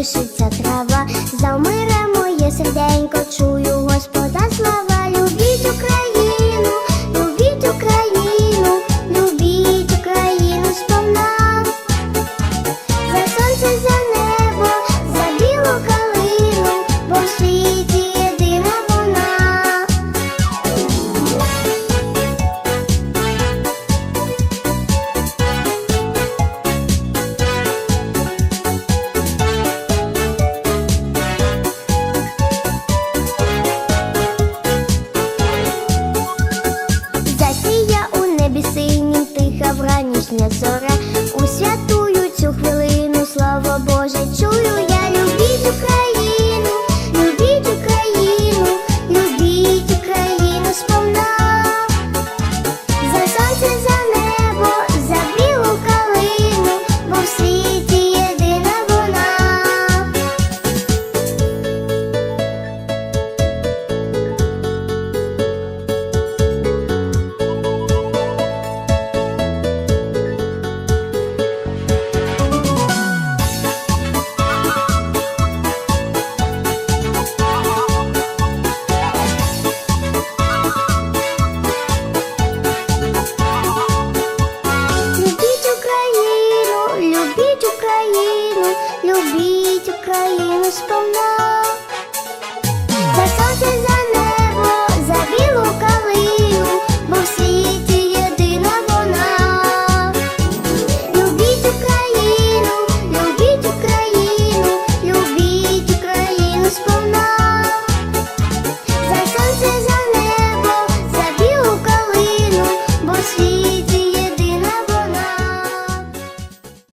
колишиться трава, замире моє серденько, чую господа слава. ніжня зора у свят. Україну, любіть Україну, сповна.